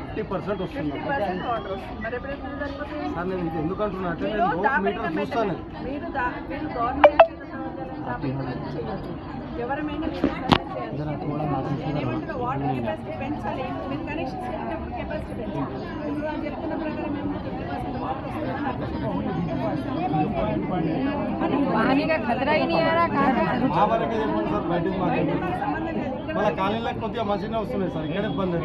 Fifty percent వస్తుంది. Sir నేను ఇది ఎందుకు అంటున్నా అంటే నేను మీటర్ చూస్తాను. ఎవరమైనా వాటర్ కెపాసిటీ పెంచాలి. మీరు కనెక్షన్స్ చెప్తున్న ప్రకారం पानी का खतरा ही नहीं आ रहा कहाँ మన కాలనీలకు కొద్దిగా మంచిగా వస్తున్నాయి సార్ ఇక్కడ ఇబ్బంది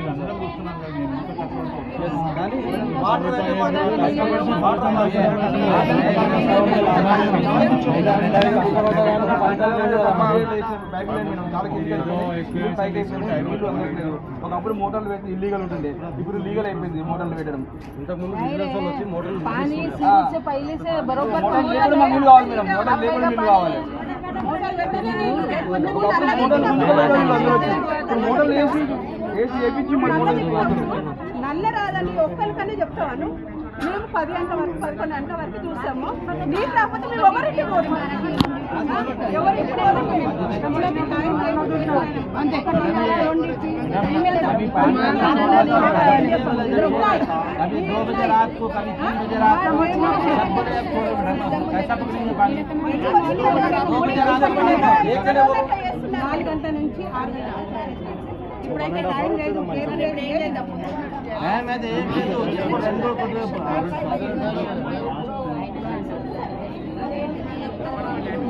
ఒకప్పుడు మోటార్లు పెట్టి ఇల్లీగల్ ఉంటుండే ఇప్పుడు లీగల్ అయిపోయింది మోటార్లు పెట్టడం ఇంతకుముందు బిజినెస్ వచ్చి మోటార్లు మోటార్ లేకుండా మిల్లు కావాలి మేడం మోటార్ లేకుండా మిల్లు కావాలి ఒకప్పుడు వేసి వేసి నల్ల రాదని ఒక్కరికనే చెప్తాను. మేము పది గంటల వరకు పదకొండు గంటల వరకు చూసాము. నీకు రాకపోతే మేము ఒకరికి పోదు ఎవరికి పోదు अभी दो बजे रात को कभी तीन बजे रात को सब बड़े कैसा पकड़ेंगे पानी నాలుగు గంటల నుంచి ఆరు గంటల ఇప్పుడైతే టైం లేదు పేరు లేదు ఏం లేదు मैं मैं तो एक चीज होती है రెండు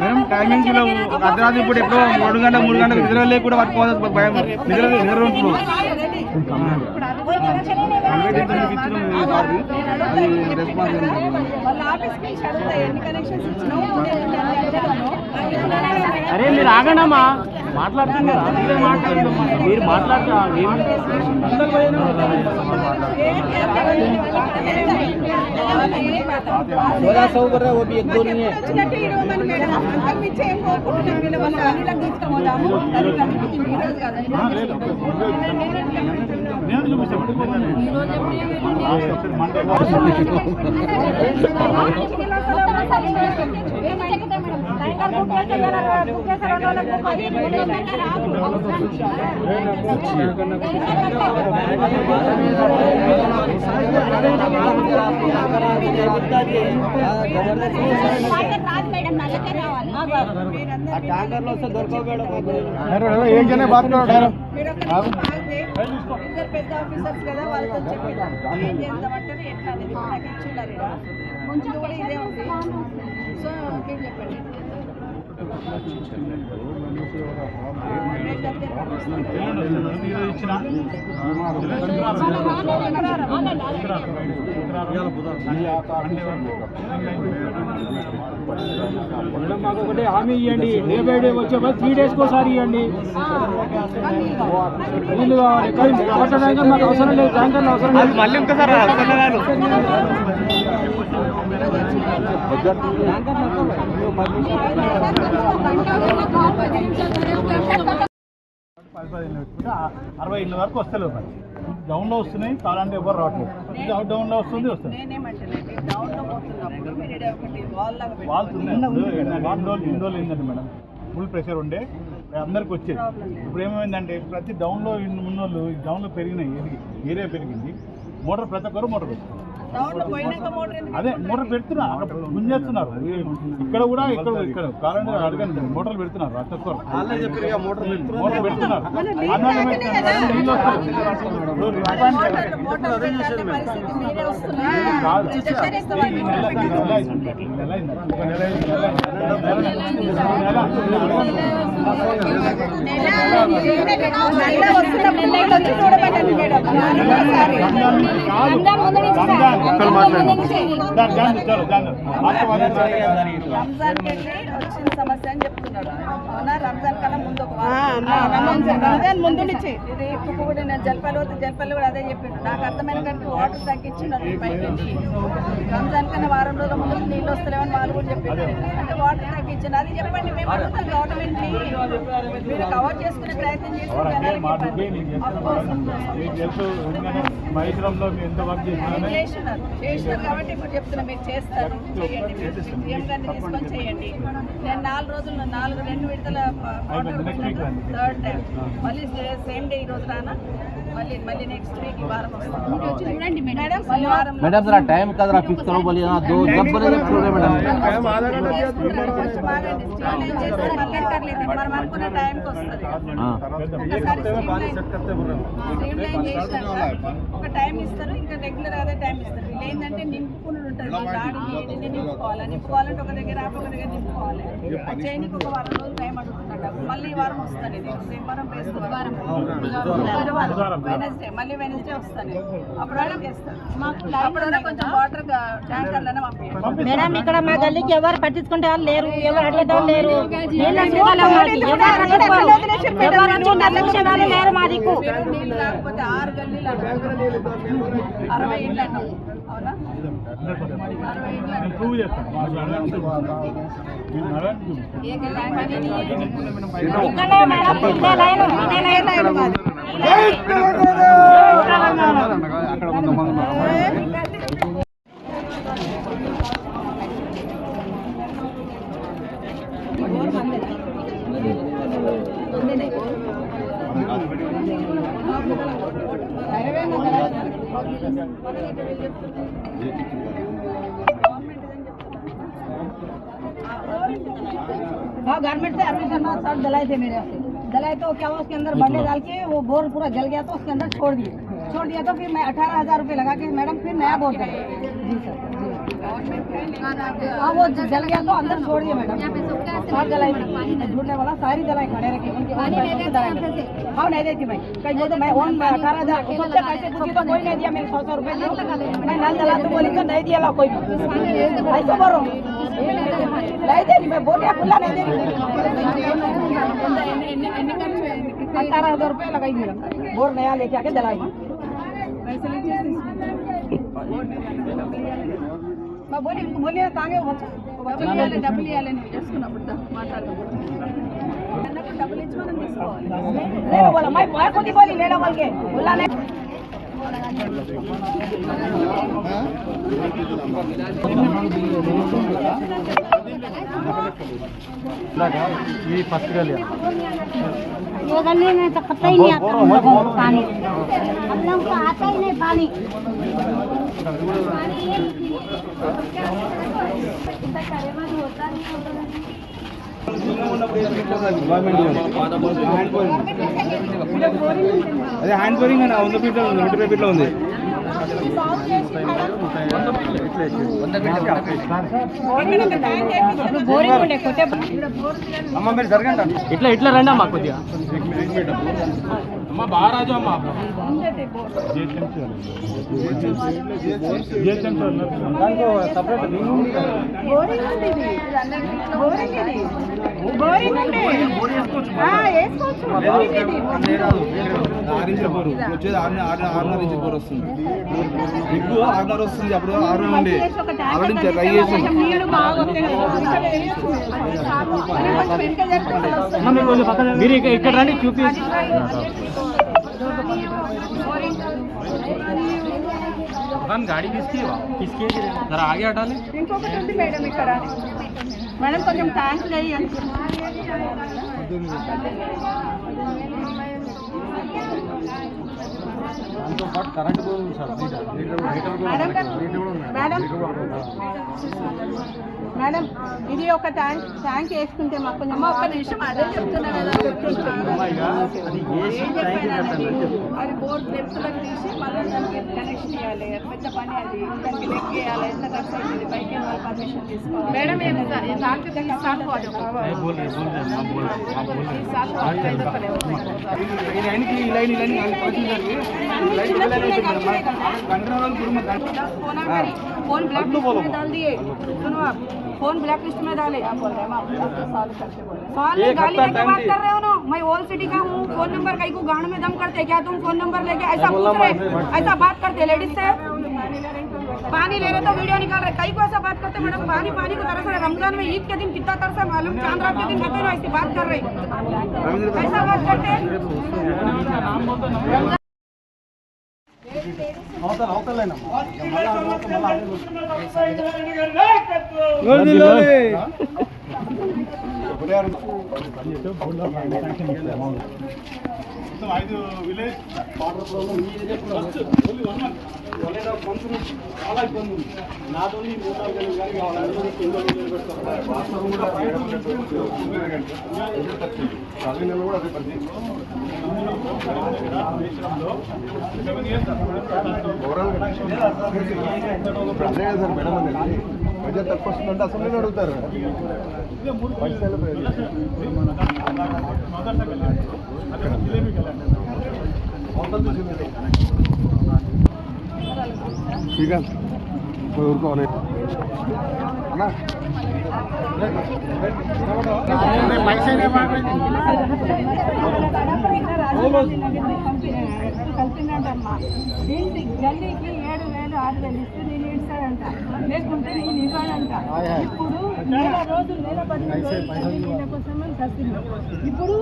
మేడం టైమింగ్స్లో అర్ధరాత్రి ఇప్పుడు ఎప్పుడో మూడు గంటల మూడు గంటలకు నిద్ర లేక కూడా వాటి పోతుంది భయం. నిద్ర నిద్ర ఉంటుంది అది రెస్పాన్స్ అరే మీరు ఆగండమ్మా. మాట్లాడుతున్నారు అందుకే మాట్లాడుతున్నా మీరు మాట్లాడుతున్నా सोलह सौ कर रहे हो वो भी एक दो नहीं है ఏం చేయనే ఇద్దరు పెద్ద ఆఫీసర్స్ కదా వాళ్ళతో ఏం చేద్దామంటారు ఎట్లా అనేది నాకు ఇచ్చిండారు ముందు కూడా ఇదే ఉంది సో మీరు చెప్పండి మాకు ఒకటే హామీ ఇవ్వండి డే బై డే వచ్చే బస్ త్రీ డేస్కి ఒకసారి ఇవ్వండి నీళ్ళు కావాలి కానీ వాటర్ ట్యాంకర్ మాకు అవసరం లేదు ట్యాంకర్ అవసరం లేదు మళ్ళీ ఇంకోసారి పది పది పెట్టుకుంటే ఆ అరవై ఇళ్ళ వరకు వస్తలేవు మరి డౌన్లో వస్తున్నాయి కావాలంటే ఎవరు రావట్లేదు అవుట్ డౌన్లో వస్తుంది వస్తుంది వాల్ రోజులు ఇన్ని రోజులు ఏంటంటే మేడం. ఫుల్ ప్రెషర్ ఉండే. అందరికి వచ్చేది. ఇప్పుడు ఏమైందంటే ప్రతి డౌన్లో ఉన్న వాళ్ళు డౌన్లో పెరిగినాయి ఏరియా పెరిగింది. మోటార్ ప్రతి ఒక్కరు మోటార్ పెట్టుకున్నారు అదే మోటార్ పెడుతున్నారు అక్కడ ముంజేస్తున్నారు ఇక్కడ కూడా ఇక్కడ ఇక్కడ కావాలంటే అడగండి మోటార్లు పెడుతున్నారు ఒక్కరు మోటార్ పెడుతున్నారు చూడబెట్టండి మేడం రంజాన్ కాదు. ఒక్కరు మాట్లాడండి. వచ్చిన సమస్య అని కన్నా ముందు నుంచి ఇది ఇప్పుడు కూడా నేను జల్పల్లి పోతే జల్పల్లి కూడా అదే చెప్పిండు. నాకు అర్థమైన కనుక వాటర్ తగ్గించిండు పైకి రంజాన్ కన్నా వారం రోజుల ముందు నీళ్ళు వస్తలేవని వాళ్ళు కూడా చెప్పిండు. అంటే వాటర్ తగ్గించిండు. అది చెప్పండి మేము అడుగుతాం గవర్నమెంట్ని మీరు కవర్ చేసుకునే ప్రయత్నం చేస్తే జనాలకి ఇబ్బంది. Of course, of course. మీకు తెలుసు ఎందుకంటే మైత్రంలో మీరు ఎంత వర్క్ చేసినా చేసినారు చేసినారు కాబట్టి ఇప్పుడు చెప్తున్నా మీరు చేస్తారు. చేయండి తీసుకొని చేయండి. నేను నాలుగు రోజులు నాలుగు రెండు విడతల ఆర్డర్ థర్డ్ టైం మళ్ళీ సేమ్ డే ఈ రోజు రానా మళ్ళీ మళ్ళీ నెక్స్ట్ వీక్ ఈ వారం వస్తాను చూడండి మేడం మళ్ళీ వారం मैडम जरा टाइम का जरा फिक्स करो बोलिए ना दो जब बोले जब छोड़े मैडम మనం అనుకున్న టైంకి వస్తుంది हाँ ఒకసారి స్ట్రీమ్ లైన్ చేసినాక ఒక టైం ఇస్తారు ఇంకా రెగ్యులర్ అదే టైం ఇస్తారు. ఏంటంటే నింపుకుని ఉంటుంది మా ఏడిని నింపుకోవాలి? నింపుకోవాలంటే ఒక దగ్గర ఆపి ఒక దగ్గర నింపుకోవాలి. అది చేయడానికి ఒక వారం రోజులు టైం అడుగుతున్నట్టు మళ్ళీ ఈ వారం వస్తాను. ఇది శనివారం బుధవారం. వెనస్డే మళ్ళీ వెనస్డే వస్తాను. అప్పుడు వరకు చేస్తాను అప్పుడు వరకు కొంచెం వాటర్ ట్యాంకర్లోనే మేడం ఇక్కడ మా గల్లీకి ఎవరు పట్టించుకుంటే వాళ్ళు లేరు ఎవరు అడిగేటోళ్ళు లేరు? ఎవరు లేరు. మా దిక్కు. ఆరు గల్లీలు. అరవై ఇళ్ళు అన్నాం అవునా? అరవై ఇళ్ళు నేను ప్రూవ్ हाँ गारमेंट से एडमिशन शर्मा सर जलाए थे मेरे। से जलाए तो क्या हुआ उसके अंदर बंडे डाल के वो बोर पूरा जल गया तो उसके अंदर छोड़ दिए। छोड़ दिया तो फिर मैं अठारह हज़ार रुपये लगा के मैडम फिर नया बोर डाला जी सर। हाँ वो जल गया तो अंदर छोड़ दिया मैडम। सात दलाई थी झूठने वाला सारी दलाई खड़े रखी उनके थी। हाँ नहीं देती भाई। कहीं बोलते मैं ओन अठारह हज़ार। सबसे पैसे पूछी तो कोई नहीं दिया मेरे सौ सौ रुपये मैं नल दला तो बोली तो नहीं दिया ला कोई। ऐसे बोलो नहीं दे रही मैं बोल रही खुला नहीं दे रही अठारह हज़ार रुपये लगाई मैडम। बोर नया लेके आके दलाई పోనీ ఇంక మొన్న తాగే వచ్చు డబ్బులు ఇవ్వాలి నేను వాళ్ళకి बोला नहीं ఈ ఫస్ట్ గల్లీ ये गली में तो पता ही नहीं आता हम लोगों को पानी हम लोग को आता ही नहीं पानी అదే హ్యాండ్ బోరింగ్ అని వంద ఫీట్లో ఉంది నూట ఇరవై ఫీట్లో ఉంది ఇట్లా ఇట్లా రండి అమ్మా కొద్దిగా. అమ్మ బాగా రాజు అమ్మా సపరేట్ బోరింగ్ బోరింగ్ వచ్చేది ఆరు ఆరు ఆరున్నర ఇంచుల బోరు వస్తుంది ఇప్పుడు ఆరున్నర వస్తుంది అప్పుడు ఆరున్నర ఉండే ఆల్రెడీ ట్రై చేసాం నీళ్ళు బాగా వస్తాయి కదా. అది కొంచెం వెనక జరిపితే వస్తుంది. మీరు ఇక- ఇక్కడ రండి చూపి गाड़ी किसकी है किसकी है जरा आगे हटा ले দূরে దాంతో పాటు కరెంట్ కూడా ఉంది సార్ మీటర్ మీటర్ కూడా మేడం ఇది ఒక ట్యాంక్ ట్యాంక్ వేసుకుంటే మాకు కొంచెం ఒక్క నిమిషం అదే చెప్తున్నా బోర్డు లెఫ్ట్లకు తీసి మళ్ళీ దానికి కనెక్షన్ ఇవ్వాలి పెద్ద పని అది దానికి లెక్క వేయాలి ఎంత ఖర్చు అవుతుంది పైకి పర్మిషన్ తీసుకోవాలి మేడం సార్ ఈ चिल्ला चिल्लेगा फ़ोन ब्लैक लिस्ट में डाल दिए। सुनो आप फ़ोन ब्लैक लिस्ट में डाले। तो सवाल में गाली लेके बात कर रहे हो ना? मैं ओल्ड सिटी का हूँ फ़ोन नंबर कहीं को गांड में दम करते क्या तुम फ़ोन नंबर लेके ऐसा पूछ रहे ऐसा बात करते लेडीज़ से? पानी ले रहे तो वीडियो निकाल रहे। कई को ऐसा बात करते मैडम पानी पानी को तरस रहे। रमज़ान में ईद के दिन कितना तरस है मालूम? चाँद रात के दिन खाते ना ऐसी बात कर रहे ऐसा बात करते అవతల అవతలేనమ్మా. మళ్ళా అవతల మళ్ళా అదే ఒకటే మొత్తం ఐదు విలేజ్. వాటర్ ప్రాబ్లం చాలా ఇబ్బంది ఉంది. మూడు నాలుగు గంటలు కానీ కావాలి. అందరూ కింద నీళ్ళు పెడతారు. వాస్తవం కూడా అదే కూడా అదే పరిస్థితి. సెవెన్ ఇయర్స్ బడ్జెట్ తక్కువ వస్తుందంటే అసలు అడుగుతారు. పైసలు ఊరుకోవాలి అన్నా. కలిపిందంటమ్మా దీనికి గల్లీకి ఏడు వేలు ఆరు వేలు ఇస్తే నేను ఇస్తాడంట లేకుంటే నేను ఇవ్వాలంట ఇప్పుడు నెల రోజులు నెల పదిహేను రోజులు నీళ్ళ కోసమని చచ్చింది ఇప్పుడు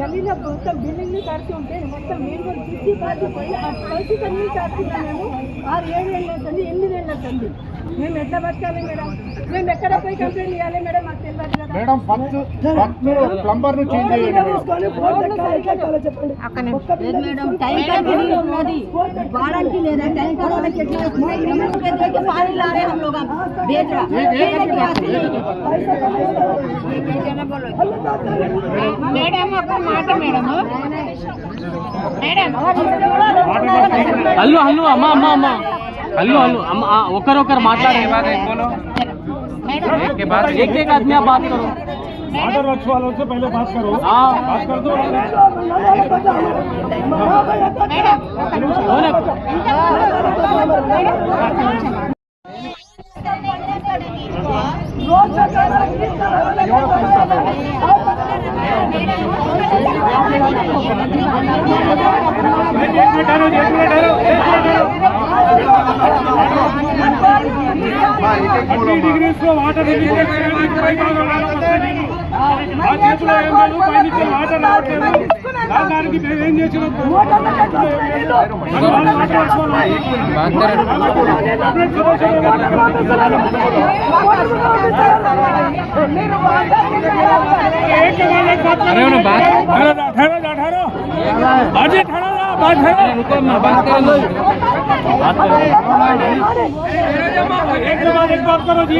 గల్లీలో మొత్తం బిల్డింగ్ని కడుతుంటే మొత్తం మీరు కూడా తిట్టి కాచిపోయి ఆ పరిస్థితి అన్ని కడుతున్నాం ఆరు ఏడు వేలు అవుతుంది ఎనిమిది వేలు అవుతుంది మేము ఎట్లా బతకాలి మేడం మేము ఎక్కడ పోయి కంప్లైంట్ ఇవ్వాలి మేడం మాకు తెలియదు కదా మేడం ఫస్ట్ ఫస్ట్ ప్లంబర్ ను చేంజ్ చేయండి మేడం మేడం టైం కంపెనీ ఉన్నది వారానికి లేదా టైం వాళ్ళకి ఎట్లా వస్తుంది? पानी ला रहे हैं हम लोग अब बेच रहा మేడం ఒక మాట మేడం మేడం హల్లు హల్లు అమ్మ అమ్మ అమ్మ హల్లు హల్లు అమ్మ ఆ, उसके बाद एक एक आदमी आप बात करो। आदर रक्ष वालों से पहले बात करो। हाँ। बात कर दो। एक థర్టీ డిగ్రీస్ లో వాటర్ రిలీజ్ చేయడానికి పై భాగంలో వస్తే నీళ్ళు. ఆ చేతిలో ఏం లేదు పై నుంచి వాటర్ రావట్లేదు దాని దానికి మేము ఏం చేసినాం अरे उन्हें बात ठहरो ठहरो ठहरो बाजी ठहरो ना बात ठहरो रुको मैं बात करेंगे करो जी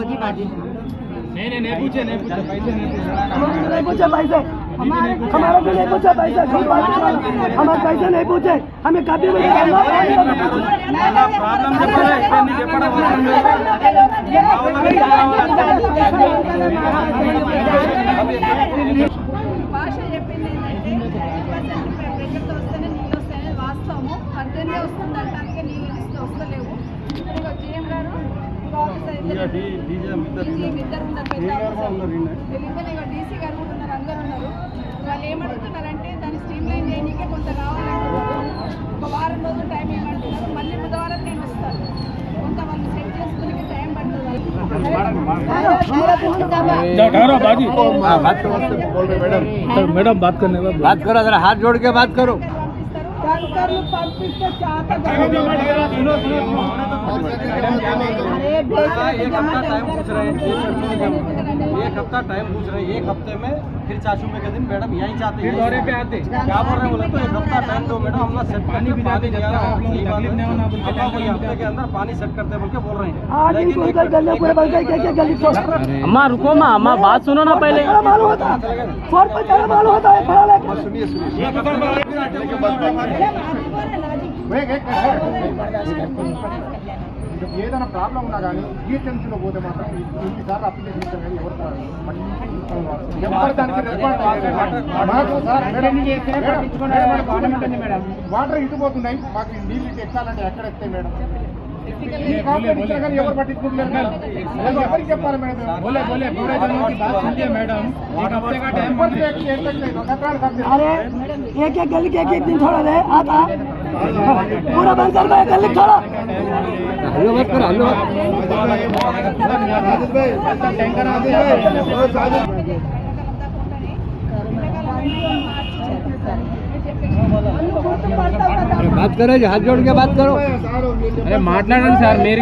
બધી બાજુ નહીં નહીં પૂછે નહીં પૂછે પૈસે નહીં પૂછે પૈસે हमारा भी नहीं पूछा पैसा झूठ बात हमारे पैसे नहीं पूछे हमें कभी भी प्रॉब्लम ఇక డీ డీజీ దాన్ని స్ట్రీమ్ లైన్ కొంత కావాలంటున్నారు ఒక వారం రోజులు టైం ఇవ్వమంటున్నారు. మళ్ళీ బుధవారం నేను వస్తాను. కొంత వాళ్ళు సెట్ చేసుకునే టైం పడుతుంది మేడం బాత్ కరో జరా హాత్ జోడ్ కే బాత్ కరో कर लो पाँच पीस अरे एक हफ़्ता टाइम पूछ रहे एक हफ़्ते में फिर चाशुमे के दिन मैडम यहीं चाहते हैं। दौरे पे आते। क्या बोल रहे हैं बोले तो एक हफ़्ता टाइम दो मैडम हम सेट पानी भी जाते हफ़्ते के अंदर पानी सेट करते बोल के बोल रहे हैं। लेकिन अम्मा रुको माँ अम्मा बात सुनो ना पहले। सुनिए सुनिए। एक एक ఏదైనా ప్రాబ్లం ఉన్నా కానీ జిహెచ్ఎంసీ లో పోతే మాత్రం ఇంటి సార్లు అప్లికేషన్ ఇచ్చారు కానీ ఎవరు రారు. మరి ఎవరు దానికి రెస్పాన్స్ అయ్యేది? మాకు సార్ మేడం, వాటర్ ఇటు పోతున్నాయి మాకు ఈ నీళ్ళు ఇటు ఎక్కాలంటే ఎక్కడ ఎక్కాయి మేడం ఈ కాంప్లైంట్ ఇచ్చినా కానీ ఎవరు పట్టించుకుంటున్నారు మేడం అది ఎవరికి చెప్పాలి మేడం ఎవరికి ఎక్కి ఎక్కట్లేదు. రకరకాల సబ్జెక్టులు. अरे एक एक गली के एक एक दिन छोड़ा दे आता पूरा बंद कर दे गली छोड़ा बात करो हाथ जोड़ के बात करो अरे మాట్లాడండి సార్ మీరు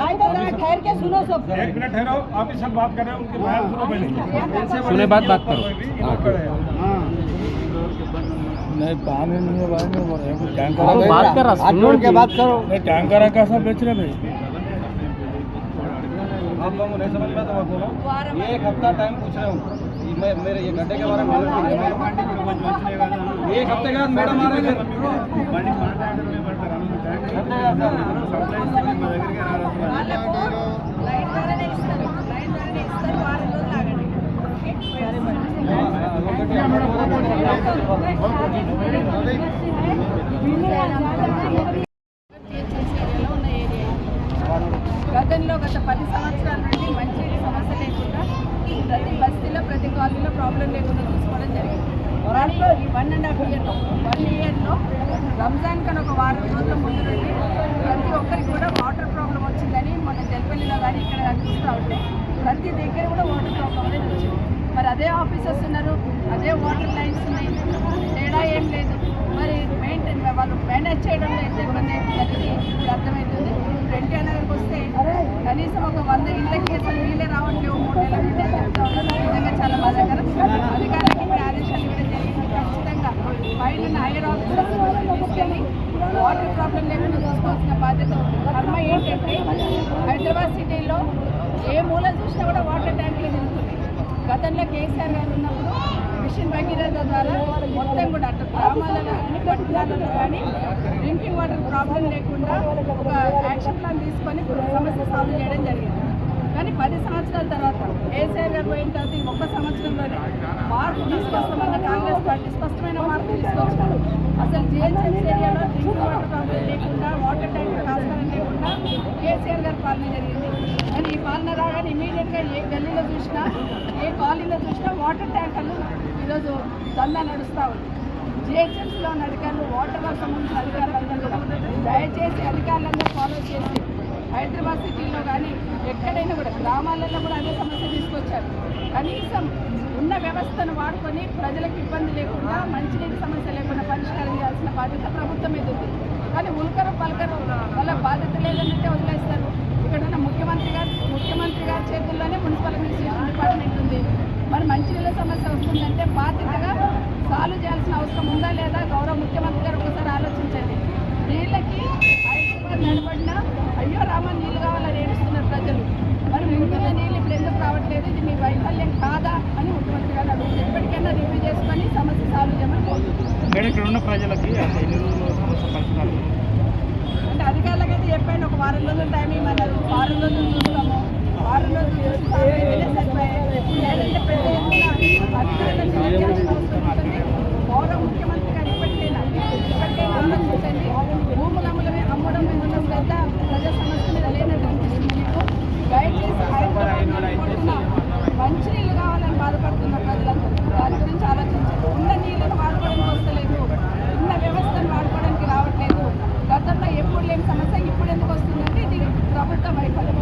तो जरा ठहर के सुनो सब। एक मिनट ठहरो आप ही सब बात कर रहे हो उनके बाहर सुनो पहले। सुने बात बात करो। नहीं पानी नहीं है भाई में बोल रहे बात कर रहा हाथ के बात करो। नहीं टैंकर का सब बेच रहे भाई। आप लोगों नहीं समझ में तो बोलो। ये एक हफ़्ता टाइम पूछ रहे हूँ मैं मेरे ये गड्ढे के बारे में मालूम नहीं। है। एक हफ़्ते के बाद मैडम आ रहे हैं। గతంలో గత పది సంవత్సరాల నుండి మంచి సమస్య లేకుండా ప్రతి బస్తీలో ప్రతి కాలనీలో ప్రాబ్లం లేకుండా చూసుకోవడం జరిగింది. ఈ వన్ అండ్ హాఫ్ ఇయర్లో వన్ ఇయర్లో రంజాన్ కన్నా ఒక వారం రోజుల ముందు నుండి ప్రతి ఒక్కరికి కూడా వాటర్ ప్రాబ్లం వచ్చిందని మన జల్పల్లిలో కానీ ఇక్కడ కనిపిస్తూ చూస్తూ ఉంటే ప్రతి దగ్గర కూడా వాటర్ ప్రాబ్లం అనేది వచ్చింది. మరి అదే ఆఫీసర్స్ ఉన్నారు అదే వాటర్ లైన్స్ ఉన్నాయి. తేడా ఏం లేదు. మరి మెయింటైన్ వాళ్ళు మేనేజ్ చేయడంలో ఎంత ఇబ్బంది అవుతుంది ఇప్పుడు అర్థమవుతుంది ఇప్పుడు నగర్కి వస్తే కనీసం ఒక వంద ఇళ్ళకి అసలు నీళ్ళే రావట్లేవు మూడు నెలల నుండి చెప్తా నిజంగా చాలా బాధాకరం. అధికారులకు ఇప్పుడు ఆదేశాలు ఇవ్వడం జరిగింది. ఖచ్చితంగా పైన హైయర్ ఆఫీసర్స్ తీసుకెళ్ళి వాటర్ ప్రాబ్లం లేకుండా చూసుకోవాల్సిన బాధ్యత ఉంది. కర్మ ఏంటంటే హైదరాబాద్ సిటీలో ఏ మూల చూసినా కూడా వాటర్ ట్యాంకులు తిరుగుతున్నాయి గతంలో కేసీఆర్ గారు ఉన్నప్పుడు మిషన్ భగీరథ ద్వారా మొత్తం కూడా అటు గ్రామాలలో అన్ని పట్టణాలలో కానీ డ్రింకింగ్ వాటర్ ప్రాబ్లం లేకుండా ఒక యాక్షన్ ప్లాన్ తీసుకొని సమస్య సాల్వ్ చేయడం జరిగింది. కానీ పది సంవత్సరాల తర్వాత కేసీఆర్ గారు పోయిన తర్వాత ఈ ఒక్క సంవత్సరంలోనే మార్పు తీసుకొస్తామన్న కాంగ్రెస్ పార్టీ స్పష్టమైన మార్పు తీసుకొచ్చారు. అసలు జిహెచ్ఎంసీ ఏరియాలో డ్రింక్ వాటర్ ప్రాబ్లం లేకుండా వాటర్ ట్యాంక్ ఆస్కారం లేకుండా కేసీఆర్ గారి పాలన జరిగింది. కానీ ఈ పాలన రాగానే ఇమీడియట్గా ఏ గల్లీలో చూసినా ఏ కాలనీలో చూసినా వాటర్ ట్యాంకర్లు ఈరోజు దందా నడుస్తూ ఉంది. జిహెచ్ఎంసీలో ఉన్న అధికారులు వాటర్ సంబంధించిన అధికారులందరూ కూడా దయచేసి అధికారులందరూ ఫాలో చేసి హైదరాబాద్ సిటీలో కానీ ఎక్కడైనా కూడా గ్రామాలలో కూడా అదే సమస్య తీసుకొచ్చారు. కనీసం ఉన్న వ్యవస్థను వాడుకొని ప్రజలకు ఇబ్బంది లేకుండా మంచినీటి సమస్య లేకుండా పరిష్కారం చేయాల్సిన బాధ్యత ప్రభుత్వం మీద ఉంది. కానీ ఉల్కరు పలకరు వాళ్ళ బాధ్యత లేదన్నట్టే వదిలేస్తారు. ఇక్కడ ఉన్న ముఖ్యమంత్రి గారు ముఖ్యమంత్రి గారి చేతుల్లోనే మున్సిపల్ అడ్మినిస్ట్రేషన్ డిపార్ట్మెంట్ ఉంది. మరి మంచినీళ్ళ సమస్య వస్తుందంటే బాధ్యతగా సాల్వ్ చేయాల్సిన అవసరం ఉందా లేదా గౌరవ ముఖ్యమంత్రి గారు ఒకసారి ఆలోచించండి. నీళ్ళకి హైదరాబాద్ నడబడిన అయ్యో రామ నీళ్ళు కావాలని ఏడుస్తున్నారు ప్రజలు. మరి ముందుగా నీళ్ళు ఇప్పుడు ఎందుకు రావట్లేదు? ఇది మీ వైఫల్యం కాదా అని ముఖ్యమంత్రి గారు అడుగుతుంది ఎప్పటికైనా రివ్యూ చేసుకొని సమస్య సాల్వ్ చేయమని ప్రజలకి అంటే అధికారులకు అయితే చెప్పండి ఒక వారం రోజుల టైం ఇవ్వమన్నారు. వారం రోజులు చూస్తాము. వారం రోజులు ముఖ్యమంత్రి గారు ఇప్పటికైనా ఇప్పటికైనా ఆలోచించండి. ప్రజా సమస్యలు అనిపిస్తుంది మీకు గైడ్ చేసి మంచి నీళ్ళు కావాలని బాధపడుతున్న ప్రజలందరూ దాని గురించి ఆలోచించారు ఉన్న నీళ్ళను వాడుకోవడానికి వస్తలేదు. ఉన్న వ్యవస్థను వాడుకోవడానికి రావట్లేదు. గతంలో ఎప్పుడు లేని సమస్య ఇప్పుడు ఎందుకు వస్తుందంటే ఇది ప్రభుత్వం వైఫల్యం